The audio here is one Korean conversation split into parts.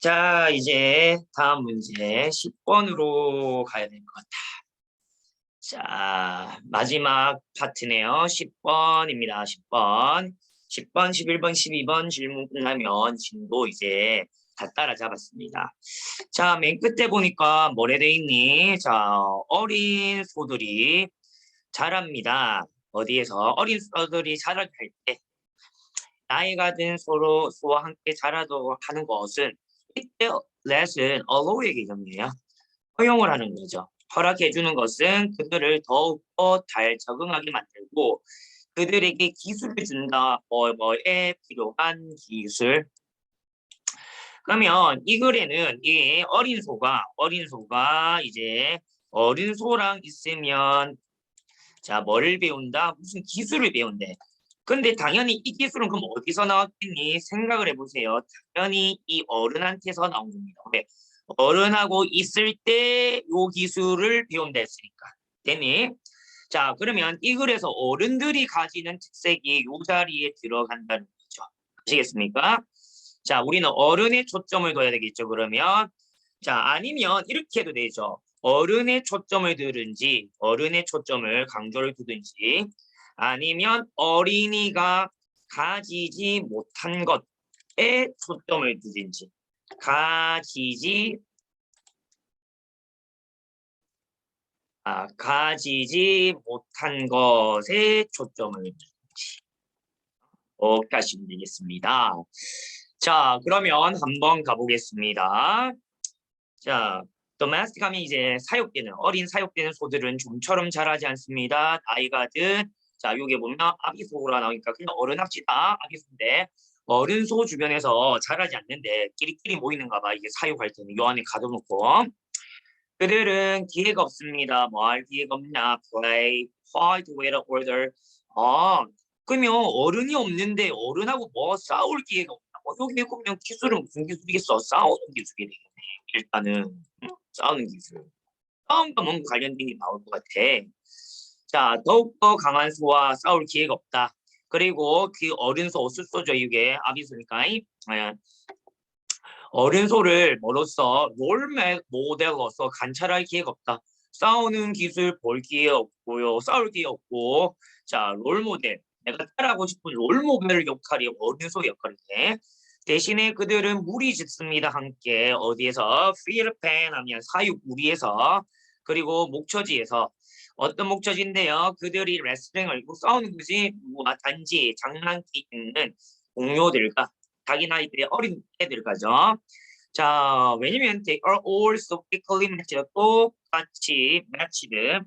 자, 이제 다음 문제 10번으로 가야 될 것 같아. 자, 마지막 파트네요. 10번입니다. 10번. 10번, 11번, 12번 질문 끝나면 진도 이제 다 따라잡았습니다. 자, 맨 끝에 보니까 뭐래 돼 있니? 자, 어린 소들이 자랍니다. 어디에서? 어린 소들이 자랄 때 나이가 든 소로 소와 함께 자라도록 하는 것은 let은 allow에게 정리해요. 허용을 하는 거죠. 허락해 주는 것은 그들을 더욱더 잘 적응하게 만들고 그들에게 기술을 준다. 뭐 뭐에 필요한 기술. 그러면 이 글에는 이 어린 소가 어린 소가 이제 어린 소랑 있으면 자 뭐를 배운다? 무슨 기술을 배운대. 근데 당연히 이 기술은 그럼 어디서 나왔겠니? 생각을 해보세요. 당연히 이 어른한테서 나온 겁니다. 왜? 어른하고 있을 때 요 기술을 배운다 했으니까. 됐니? 자, 그러면 이 글에서 어른들이 가지는 특색이 요 자리에 들어간다는 거죠. 아시겠습니까? 자, 우리는 어른의 초점을 둬야 되겠죠, 그러면. 자, 아니면 이렇게 해도 되죠. 어른의 초점을 두든지, 어른의 초점을 강조를 두든지, 아니면 어린이가 가지지 못한 것에 초점을 두든지 가지지 아, 가지지 못한 것에 초점을 두든지 이렇게 하시면 되겠습니다. 자, 그러면 한번 가보겠습니다. 자, domestic 하면 이제 사육되는 어린 사육되는 소들은 좀처럼 자라지 않습니다. 나이가 든 자, 여기 보면 아기소가 나오니까 그냥 어른 합시다. 아기소인데 어른 소 주변에서 자라지 않는데 끼리끼리 모이는가 봐. 이게 사육할 때는 요 안에 가둬놓고 그들은 기회가 없습니다. 뭐할 기회가 없냐? Play, fight, wait, order. 아, 그러면 어른이 없는데 어른하고 뭐 싸울 기회가 없나? 어, 여기 보면 기술은 무슨 기술이겠어? 싸우는 기술이 되겠네. 일단은 응? 싸우는 기술. 싸움과 뭔가 관련된 게 나올 것 같아. 자, 더욱더 강한 소와 싸울 기회가 없다. 그리고 그 어른 소, 숫소죠, 이게 아비소니까. 예. 어른 소를 뭐로써 롤 모델로서 관찰할 기회가 없다. 싸우는 기술 볼 기회 없고요. 싸울 기회 없고. 자, 롤 모델. 내가 따라하고 싶은 롤 모델 역할이 어른 소 역할인데 대신에 그들은 무리 짓습니다. 함께 어디에서 필리핀 하면 사육 무리에서 그리고 목처지에서 어떤 목적인데요. 그들이 레슬링을 뭐 싸우는 것이 뭐 단지 장난기 있는 동료들과 자기 나이들의 어린 애들까죠. 자, 왜냐면 they are all so equally matched. 똑같이 matched.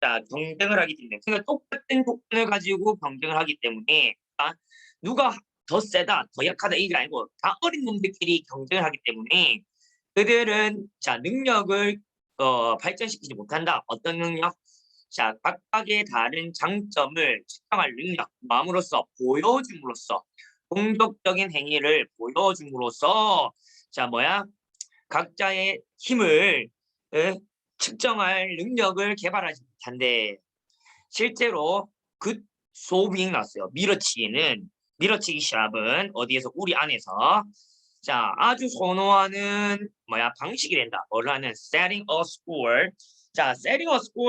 자, 경쟁을 하기 때문에 그러니까 똑같은 조건을 가지고 경쟁을 하기 때문에 아, 누가 더 세다, 더 약하다 이게 아니고 다 어린 놈들끼리 경쟁을 하기 때문에 그들은 자 능력을 어, 발전시키지 못한다. 어떤 능력? 자, 각각의 다른 장점을 측정할 능력, 마음으로써 보여줌으로써 공격적인 행위를 보여줌으로써 자 뭐야? 각자의 힘을 에, 측정할 능력을 개발하지 못한데 실제로 그 소빙 났어요. 밀어치기는 밀어치기 시합은 어디에서? 우리 안에서. 자 아주 선호하는 뭐야? 방식이 된다. 뭘 하는? setting a score 자,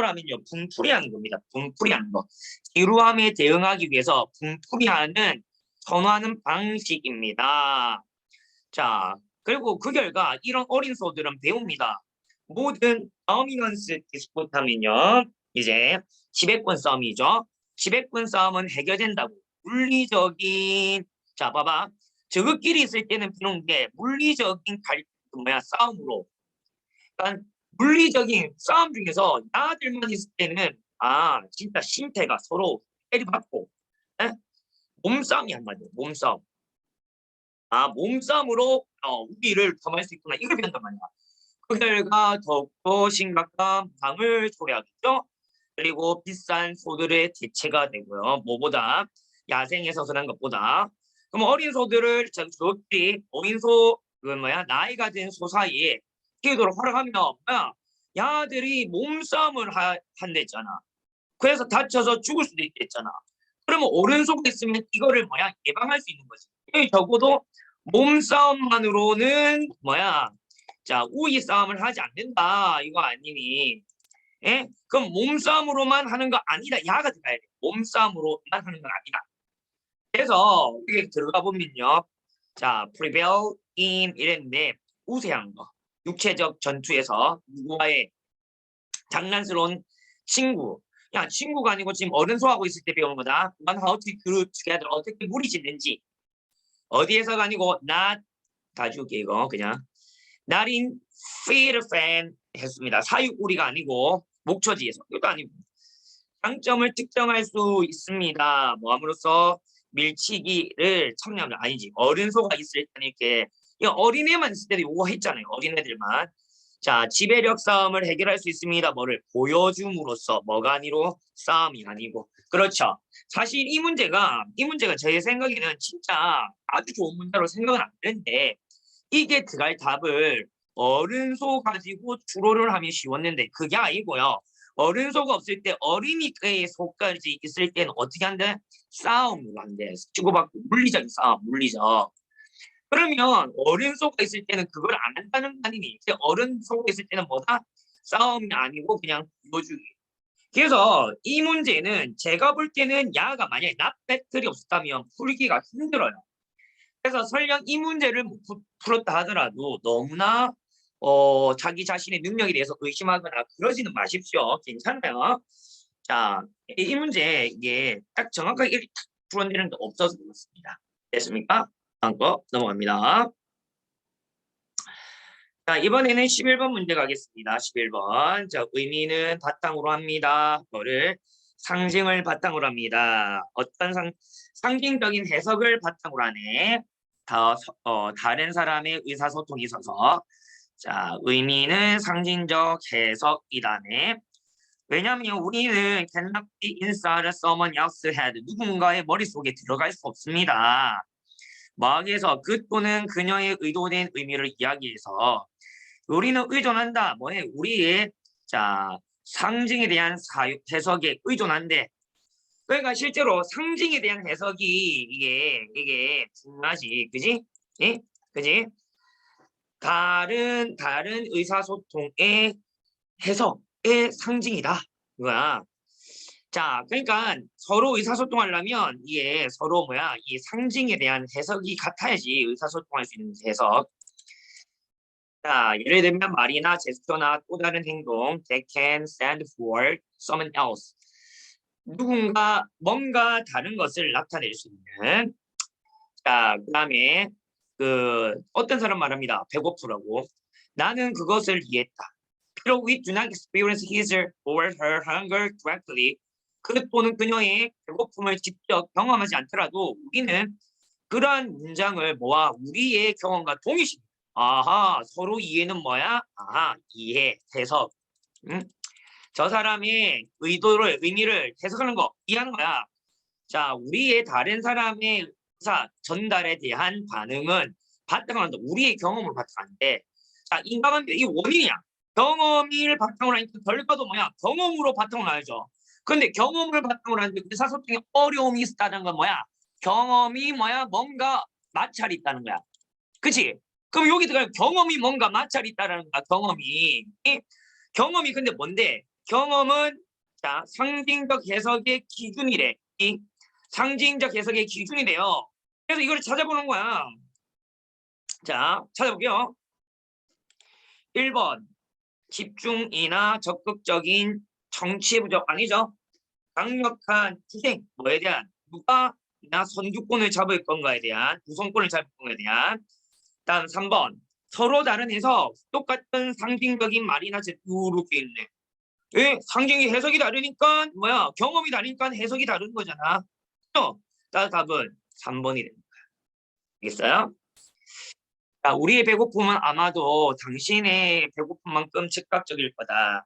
하면요. 분풀이하는 겁니다. 분풀이하는 거. 지루함에 대응하기 위해서 분풀이하는 선호하는 방식입니다. 자, 그리고 그 결과 이런 어린 소들은 배웁니다. 모든 어미넌스 디스포트 하면요. 이제 지배권 싸움이죠. 지배권 싸움은 해결된다고. 물리적인 자, 봐봐. 저것끼리 있을 때는 비록 게 물리적인 갈 뭐야 싸움으로 그러니까 물리적인 싸움 중에서 나들만 있을 때는 아 진짜 신태가 서로 때리받고 에? 몸싸움이 한마디로 몸싸움. 아 몸싸움으로 어, 우리를 범할 수 있구나 이걸 배운단 말이야. 그 결과 더욱더 심각한 부상을 초래하겠죠? 그리고 비싼 소들의 대체가 되고요. 뭐보다? 야생에 서서한 것보다. 그럼 어린 소들을 저들이 어린 소 그 뭐야? 나이가 든 소 사이에 키우도록 허락하면 야들이 몸싸움을 하, 한댔잖아. 그래서 다쳐서 죽을 수도 있겠잖아. 그러면 오른손에 있으면 이거를 뭐야 예방할 수 있는 거지. 적어도 몸싸움만으로는 뭐야? 자, 우위 싸움을 하지 않는다. 이거 아니니? 예? 그럼 몸싸움으로만 하는 거 아니다. 야가 들어가야 돼. 몸싸움으로만 하는 건 아니다. 그래서 여기 들어가 보면요. 자, prevail in 이랬는데 우세한 거. 육체적 전투에서 누구와의 장난스러운 친구. 야, 친구가 아니고 지금 어른 소하고 있을 때 배우는 거다. One how to group together. 어떻게 무리 짓는지. 어디에서가 아니고 not 가지고 이거 그냥 not in fear fan 했습니다. 사육우리가 아니고 목초지에서 이것도 아니고 장점을 특정할 수 있습니다. 뭐 함으로써 밀치기를 참여하면 아니지 어른 소가 있을 때는 이렇게 어린애만 있을 때도 요거 했잖아요. 어린애들만 자 지배력 싸움을 해결할 수 있습니다. 뭐를 보여줌으로써 뭐가 아니로 싸움이 아니고 그렇죠. 사실 이 문제가 이 문제가 제 생각에는 진짜 아주 좋은 문제로 생각은 안 되는데 이게 들어갈 답을 어른소 가지고 주로를 하면 쉬웠는데 그게 아니고요. 어른소가 없을 때 어린이의 소까지 있을 때는 어떻게 한대? 싸움을 한대. 주고받고 물리적인 싸움, 물리적. 그러면 어른소가 있을 때는 그걸 안 한다는 거 아니니? 근데 어른소가 있을 때는 뭐다? 싸움이 아니고 그냥 보여주기. 그래서 이 문제는 제가 볼 때는 야가 만약에 납 배틀이 없었다면 풀기가 힘들어요. 그래서 설령 이 문제를 못 푸- 풀었다 하더라도 너무나 어, 자기 자신의 능력에 대해서 의심하거나 그러지는 마십시오. 괜찮아요. 자, 이, 이 문제 이게 딱 정확하게 풀어내는 게 없어서 그렇습니다. 됐습니까? 다음 거 넘어갑니다. 자, 이번에는 11번 문제 가겠습니다. 11번. 자, 의미는 바탕으로 합니다. 뭐를 상징을 바탕으로 합니다. 어떤 상, 상징적인 해석을 바탕으로 하네. 더, 서- 어, 다른 사람의 의사소통이 있어서 자, 의미는 상징적 해석이다네. 왜냐면 우리는 cannot be inside someone else's head. 누군가의 머릿속에 들어갈 수 없습니다. 마귀에서 그 또는 그녀의 의도된 의미를 이야기해서 우리는 의존한다. 뭐해? 우리의 자 상징에 대한 사유, 해석에 의존한데 그러니까 실제로 상징에 대한 해석이 이게 이게 중요하지, 그지? 예, 그지? 다른 다른 의사소통의 해석의 상징이다. 이거야. 자, 그러니까 서로 의사소통하려면 이게 서로 뭐야 이 상징에 대한 해석이 같아야지 의사소통할 수 있는 해석. 자, 예를 들면 말이나 제스처나 또 다른 행동 that can stand for someone else. 누군가 뭔가 다른 것을 나타낼 수 있는. 자, 그다음에 그 어떤 사람 말합니다. 배고프라고. 나는 그것을 이해했다. 비록 we do not experience his or her hunger directly. 그 또는 그녀의 배고픔을 직접 경험하지 않더라도 우리는 그러한 문장을 모아 우리의 경험과 동일시. 아하, 서로 이해는 뭐야? 아하, 이해, 해석. 응? 저 사람의 의도를, 의미를 해석하는 거 이해하는 거야. 자, 우리의 다른 사람의 의사 전달에 대한 반응은 바탕을 한다. 우리의 경험을 바탕한데, 자, 인간관계 이 원인이야. 경험을 바탕으로 하니까 결과도 뭐야? 경험으로 바탕을 하죠. 근데 경험을 바탕으로 하는데 의사소통에 어려움이 있다는 건 뭐야? 경험이 뭐야? 뭔가 마찰이 있다는 거야. 그치? 그럼 여기 들어가 경험이 뭔가 마찰이 있다는 거야. 경험이. 이 경험이 근데 뭔데? 경험은 자 상징적 해석의 기준이래. 이 상징적 해석의 기준이래요. 그래서 이걸 찾아보는 거야. 자, 찾아볼게요. 1번 집중이나 적극적인 정치 부족 아니죠? 강력한 투쟁 뭐에 대한 누가 나 선주권을 잡을 건가에 대한 우선권을 잡을 건가에 대한 다음 3번 서로 다른 해석 똑같은 상징적인 말이나 돼 있네. 왜 상징이 해석이 다르니까 뭐야 경험이 다르니까 해석이 다른 거잖아. 또따 답은 3번이 됩니다. 알겠어요? 자, 우리의 배고픔은 아마도 당신의 배고픔만큼 즉각적일 거다.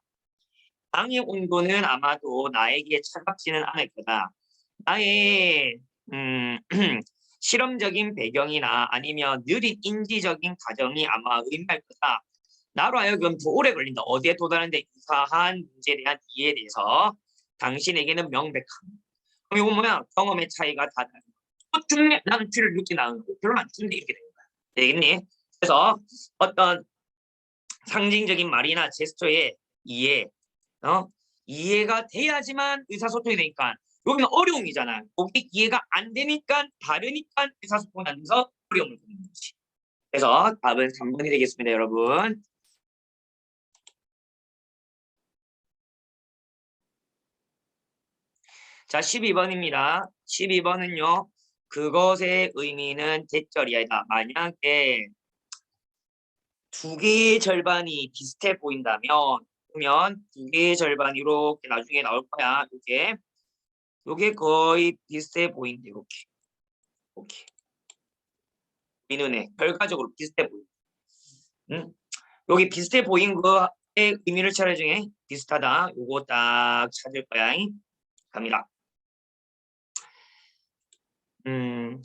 땅의 온도는 아마도 나에게 차갑지는 않을 거다. 나의 음, 실험적인 배경이나 아니면 느린 인지적인 과정이 아마 의미할 거다. 나로 하여금 더 오래 걸린다. 어디에 도달하는데 유사한 문제에 대한 이해에 대해서 당신에게는 명백함. 그럼 이거 뭐야? 경험의 차이가 다 다른. 또 죽네? 나는 피를 늦게 나은 거 별로 안 죽는데 이렇게 되는 거야. 되겠니? 그래서 어떤 상징적인 말이나 제스처의 이해, 어? 이해가 돼야지만 의사소통이 되니까 여기는 어려움이잖아. 여기 이해가 안 되니까 다르니까 의사소통이 안 돼서 어려움을 겪는 거지. 그래서 답은 3번이 되겠습니다, 여러분. 자, 12번입니다. 12번은요. 그것의 의미는 대절이다. 만약에 두 개의 절반이 비슷해 보인다면 그러면 두 개의 절반이 이렇게 나중에 나올 거야. 이게 요게 거의 비슷해 보인대. 이렇게. 이렇게. 이 눈에 결과적으로 비슷해 보인. 응? 여기 비슷해 보인 거의 의미를 찾아중에 비슷하다. 요거 딱 찾을 거야. 갑니다. 음,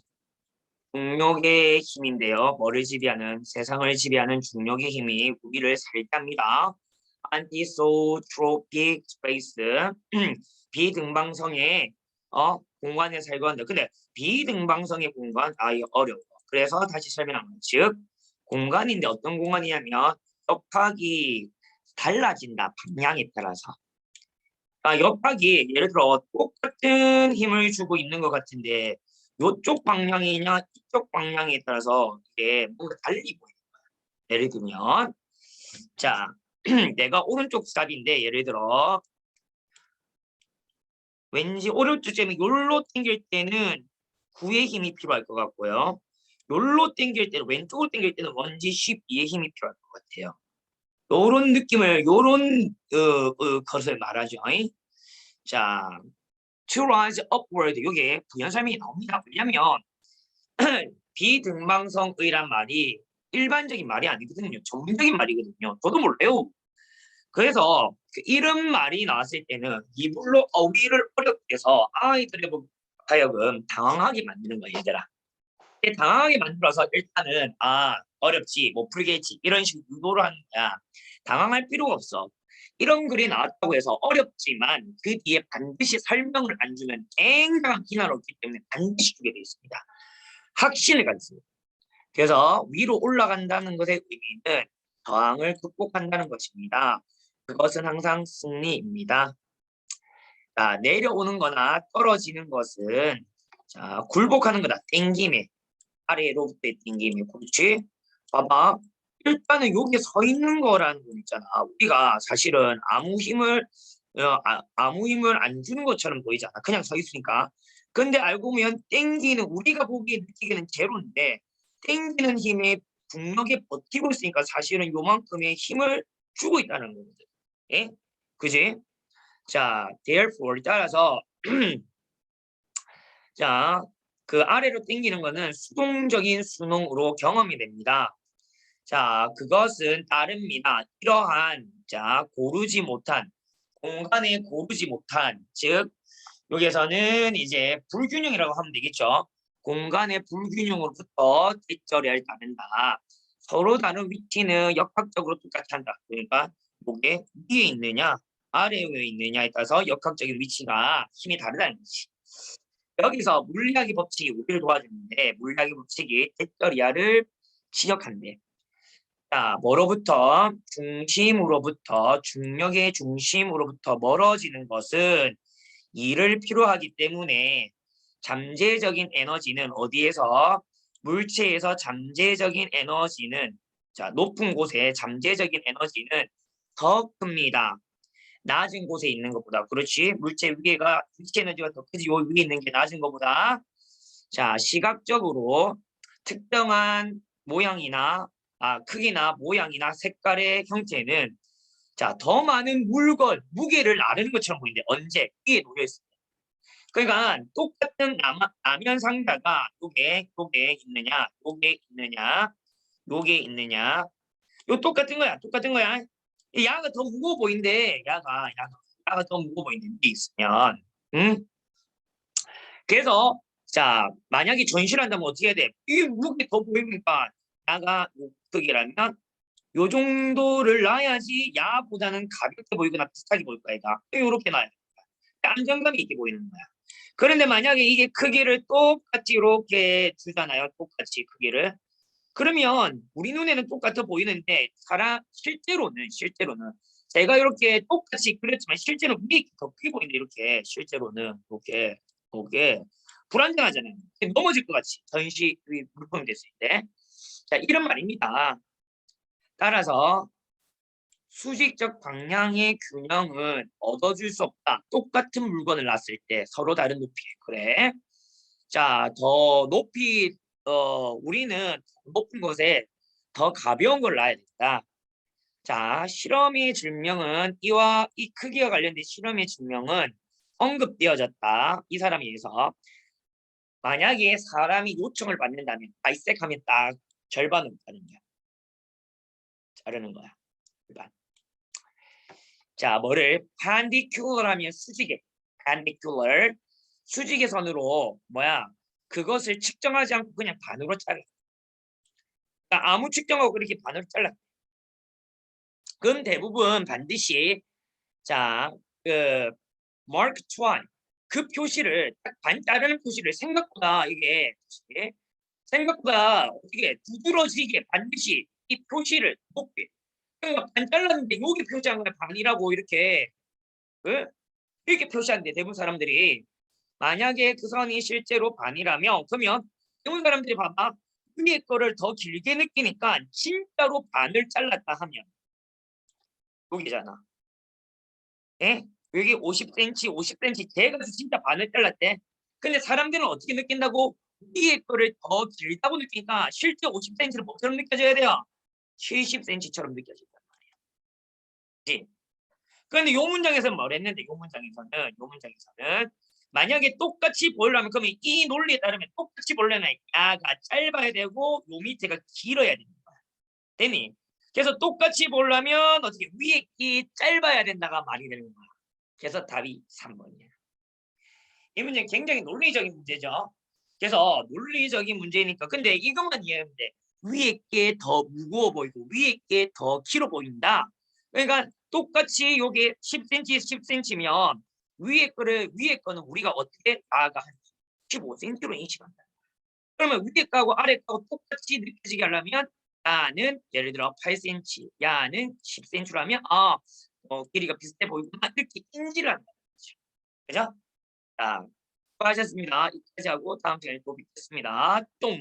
중력의 힘인데요. 뭐를 지배하는 세상을 지배하는 중력의 힘이 우리를 살갑니다. 안티소트로픽 스페이스 비등방성의 어 공간에 살고 한다. 근데 비등방성의 공간 아 이거 어려워. 그래서 다시 설명한 것. 즉 공간인데 어떤 공간이냐면 옆학이 달라진다 방향에 따라서. 아, 옆학이 예를 들어 똑같은 힘을 주고 있는 것 같은데 요쪽 방향이냐 이쪽 방향에 따라서 이게 뭔가 달리 보이는 거야. 예를 들면 자 내가 오른쪽 스탑인데 예를 들어 왠지 오른쪽 점이 요로 당길 때는 구의 힘이 필요할 것 같고요. 요로 당길 때는 왼쪽으로 당길 때는 원지 12의 힘이 필요할 것 같아요. 요런 느낌을 요런 어, 어, 것을 말하죠. 이? 자, to rise upward 요게 부연설명이 나옵니다. 왜냐면 비등방성의란 말이 일반적인 말이 아니거든요. 전문적인 말이거든요. 저도 몰라요. 그래서 그 이런 말이 나왔을 때는 이불로 어휘를 어렵게 해서 아이들의 하여금 당황하게 만드는 거예요, 얘들아. 당황하게 만들어서 일단은 아 어렵지 못 풀겠지 이런 식으로 유도를 하는 거야. 당황할 필요가 없어. 이런 글이 나왔다고 해서 어렵지만 그 뒤에 반드시 설명을 안 주면 굉장한 비난을 얻기 때문에 반드시 주게 되어 있습니다. 확신을 가졌습니다. 그래서 위로 올라간다는 것의 의미는 저항을 극복한다는 것입니다. 그것은 항상 승리입니다. 자, 내려오는 거나 떨어지는 것은 자, 굴복하는 거다. 땡김에 아래로부터 땡김에 그렇지? 봐봐. 일단은 여기 서 있는 거라는 거 있잖아. 우리가 사실은 아무 힘을 어, 아, 무 힘을 안 주는 것처럼 보이잖아. 그냥 서 있으니까. 근데 알고 보면 땡기는 우리가 보기에 느끼기는 제로인데 땡기는 힘에 중력에 버티고 있으니까 사실은 요만큼의 힘을 주고 있다는 거거든. 예? 그지? 자, therefore 따라서 자, 그 아래로 땡기는 거는 수동적인 수능으로 경험이 됩니다. 자, 그것은 다릅니다. 이러한 자 고르지 못한 공간에 고르지 못한 즉 여기에서는 이제 불균형이라고 하면 되겠죠. 공간의 불균형으로부터 대절해야 다른다. 서로 다른 위치는 역학적으로 똑같이 한다. 그러니까 목에 위에 있느냐 아래에 있느냐에 따라서 역학적인 위치가 힘이 다르다는 거지. 여기서 물리학의 법칙이 우리를 도와주는데 물리학의 법칙이 대절이야를 지적한대. 자, 뭐로부터 중심으로부터 중력의 중심으로부터 멀어지는 것은 이를 필요하기 때문에 잠재적인 에너지는 어디에서? 물체에서 잠재적인 에너지는 자 높은 곳에 잠재적인 에너지는 더 큽니다. 낮은 곳에 있는 것보다. 그렇지? 물체 위에가 물체 에너지가 더 크지. 요 위에 있는 게 낮은 것보다. 자 시각적으로 특정한 모양이나 아, 크기나 모양이나 색깔의 형태는 자, 더 많은 물건, 무게를 나르는 것처럼 보이는데 언제? 위에 놓여 있습니다. 그러니까 똑같은 라면 상자가 요게 요게 있느냐, 요게 있느냐, 요게 있느냐. 요 똑같은 거야. 똑같은 거야. 야가 더 무거워 보이는데 야가 야가 야가 더 무거워 보이는데 위에 있으면 응? 그래서 자 만약에 전시를 한다면 어떻게 해야 돼? 이 무게 더 보입니까? 야가 크기라면 요 정도를 놔야지 야보다는 가볍게 보이거나 비슷하게 보일 거야. 이렇게 놔야 됩니다. 안정감이 있게 보이는 거야. 그런데 만약에 이게 크기를 똑같이 이렇게 주잖아요. 똑같이 크기를. 그러면 우리 눈에는 똑같아 보이는데 사람 실제로는 실제로는 제가 이렇게 똑같이 그렸지만 실제로 위에 더 크게 보이는데 이렇게 실제로는 이렇게 이게 불안정하잖아요. 넘어질 것 같이 전시 위 물품이 됐을 때. 자 이런 말입니다. 따라서 수직적 방향의 균형은 얻어줄 수 없다. 똑같은 물건을 놨을 때 서로 다른 높이. 그래. 자, 더 높이 어 우리는 높은 곳에 더 가벼운 걸 놔야 된다. 자, 실험의 증명은 이와 이 크기와 관련된 실험의 증명은 언급되어졌다. 이 사람에 의해서 만약에 사람이 요청을 받는다면 발색하면 딱 절반은 가는 거야. 자르는 거야. 절반. 자, 뭐를 perpendicular 하면 수직에 perpendicular 수직의 선으로 뭐야? 그것을 측정하지 않고 그냥 반으로 잘라. 그러니까 아무 측정하고 그렇게 반으로 잘라. 그럼 대부분 반드시 자, 그 마크 트와인 그 표시를 딱 반 자르는 표시를 생각보다 이게 예? 생각보다 어떻게 두드러지게 반드시 이 표시를 높게 반 잘랐는데 여기 표시한 걸 반이라고 이렇게 그 이렇게 표시하는데 대부분 사람들이 만약에 그 선이 실제로 반이라면 그러면 대부분 사람들이 봐봐 위에 거를 더 길게 느끼니까 진짜로 반을 잘랐다 하면 여기잖아. 예? 여기 50cm, 50cm 제가 진짜 반을 잘랐대. 근데 사람들은 어떻게 느낀다고? 위에 거를 더 길다고 느끼니까 실제 50cm를 뭐처럼 느껴져야 돼요? 70cm처럼 느껴진단 말이야. 그치? 그런데 요 문장에서는 뭘 했는데 요 문장에서는 요 문장에서는 만약에 똑같이 보려면 그러면 이 논리에 따르면 똑같이 보려면 야가 짧아야 되고 요 밑에가 길어야 되는 거야. 되니? 그래서 똑같이 보려면 어떻게 위에 이 짧아야 된다가 말이 되는 거야. 그래서 답이 3번이야. 이 문제는 굉장히 논리적인 문제죠. 그래서 논리적인 문제니까 근데 이것만 이해하면 돼. 위에 게 더 무거워 보이고 위에 게 더 길어 보인다. 그러니까 똑같이 요게 10cm, 10cm면 위에 거를 위에 거는 우리가 어떻게 아가 한 15cm로 인식한다. 그러면 위에 거하고 아래 거하고 똑같이 느껴지게 하려면 야는 예를 들어 8cm, 야는 10cm라면 아 어, 길이가 비슷해 보이구나 이렇게 인지를 한다. 그죠? 자, 수고하셨습니다. 여기까지 하고 다음 시간에 또 뵙겠습니다. 똥.